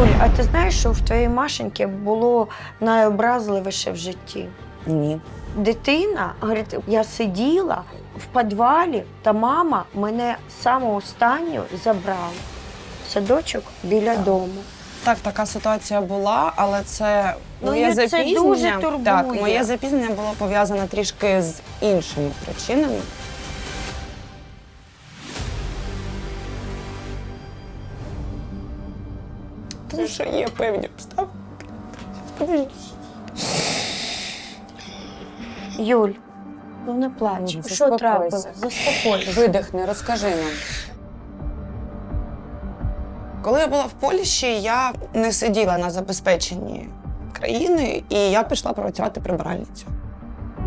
Юль, а ти знаєш, що в твоїй Машеньки було найобразливіше в житті? Ні. Дитина, говорить, я сиділа в підвалі, та мама мене саму останню забрала садочок біля дому. Так, така ситуація була, але це Ну, моє це запізнення. дуже турбує. Так, моє запізнення було пов'язане трішки з іншими причинами. Тому що є певні обставини. Подожди. Юль, ну не плач. Ну, що заспокойся. трапилось? Заспокойся. Видихни, розкажи нам. Коли я була в Польщі, я не сиділа на забезпеченні країни, і я пішла працювати прибиральницю.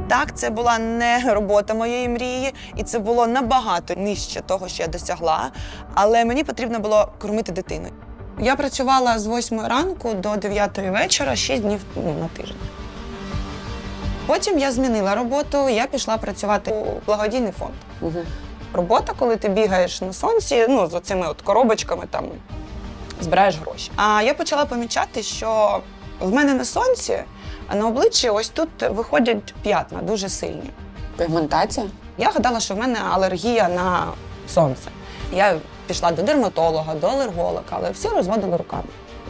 Так, це була не робота моєї мрії, і це було набагато нижче того, що я досягла. Але мені потрібно було кормити дитину. Я працювала з 8 ранку до 9 вечора, 6 днів ну, на тиждень. Потім я змінила роботу, я пішла працювати у благодійний фонд. Робота, коли ти бігаєш на сонці, ну з оцими от коробочками там збираєш гроші. А я почала помічати, що в мене на сонці, а на обличчі ось тут виходять п'ятна дуже сильні. Пігментація? Я гадала, що в мене алергія на сонце. Я пішла до дерматолога, до алерголога, але всі розводили руками.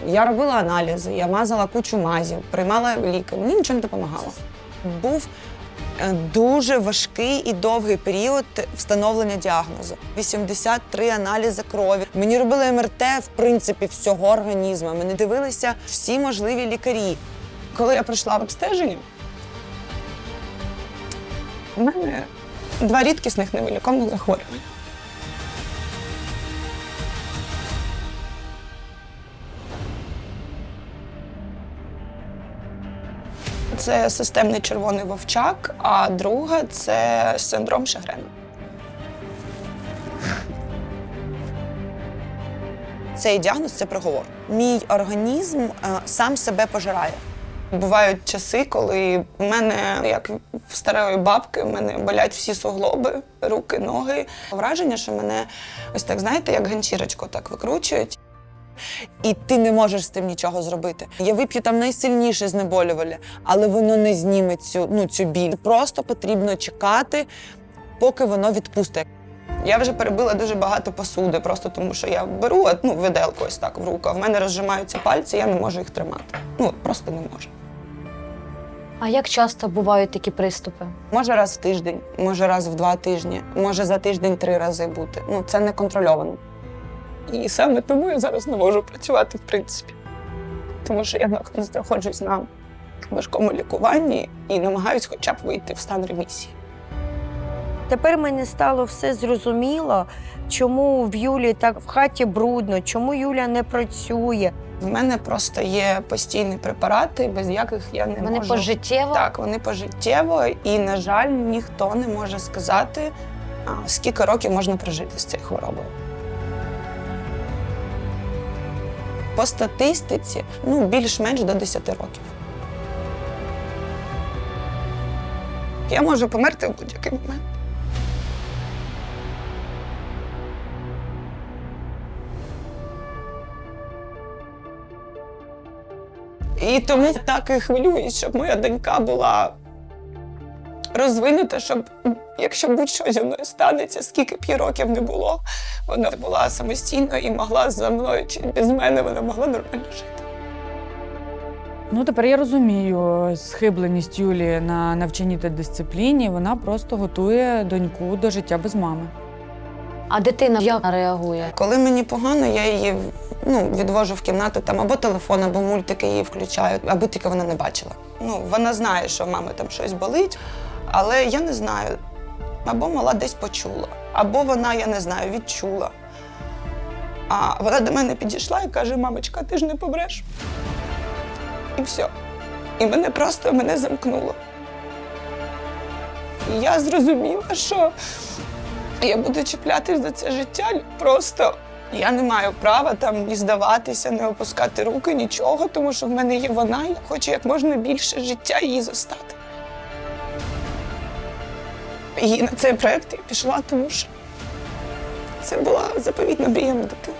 Я робила аналізи, я мазала кучу мазів, приймала ліки. Мені нічого не допомагало. Був е, дуже важкий і довгий період встановлення діагнозу. 83 аналізи крові. Мені робили МРТ, в принципі, всього організму. Мене дивилися всі можливі лікарі. Коли я прийшла в обстеження, в мене два рідкісних невиліковних захворювання. Це системний червоний вовчак, а друга це синдром Шагрена. Цей діагноз це приговор. Мій організм е, сам себе пожирає. Бувають часи, коли в мене, як в старої бабки, в мене болять всі суглоби, руки, ноги. Враження, що мене ось так, знаєте, як ганчірочку так викручують. І ти не можеш з тим нічого зробити. Я вип'ю там найсильніше знеболювальне, але воно не зніме цю, ну, цю біль. Просто потрібно чекати, поки воно відпустить. Я вже перебила дуже багато посуди, просто тому що я беру ну, виделку ось так в руку, а в мене розжимаються пальці, я не можу їх тримати. Ну, просто не можу. А як часто бувають такі приступи? Може раз в тиждень, може раз в два тижні, може за тиждень три рази бути. Ну, це не контрольовано. І саме тому я зараз не можу працювати, в принципі. Тому що я знаходжусь на важкому лікуванні і намагаюсь хоча б вийти в стан ремісії. Тепер мені стало все зрозуміло, чому в Юлі так в хаті брудно, чому Юля не працює. В мене просто є постійні препарати, без яких я не Вони можу. пожиттєво? Так, вони пожиттєво, і, на жаль, ніхто не може сказати, скільки років можна прожити з цією хворобою. По статистиці, ну, більш-менш до 10 років. Я можу померти в будь-який момент. І тому так і хвилююсь, щоб моя донька була розвинута, щоб якщо будь-що зі мною станеться, скільки б їй років не було, вона була самостійною і могла за мною чи без мене вона могла нормально жити. Ну, тепер я розумію схибленість Юлії на навчанні та дисципліні. Вона просто готує доньку до життя без мами. А дитина як реагує? Коли мені погано, я її ну, відвожу в кімнату там або телефон, або мультики її включаю, аби тільки вона не бачила. Ну, вона знає, що в мами там щось болить, але я не знаю. Або мала десь почула, або вона, я не знаю, відчула. А вона до мене підійшла і каже: мамочка, ти ж не помреш. І все. І мене просто мене замкнуло. І я зрозуміла, що я буду чіплятись за це життя. Просто я не маю права там ні здаватися, не опускати руки, нічого, тому що в мене є вона, я хочу як можна більше життя її зостати. І на цей проєкт я пішла, тому що це була заповітна мрія дитини.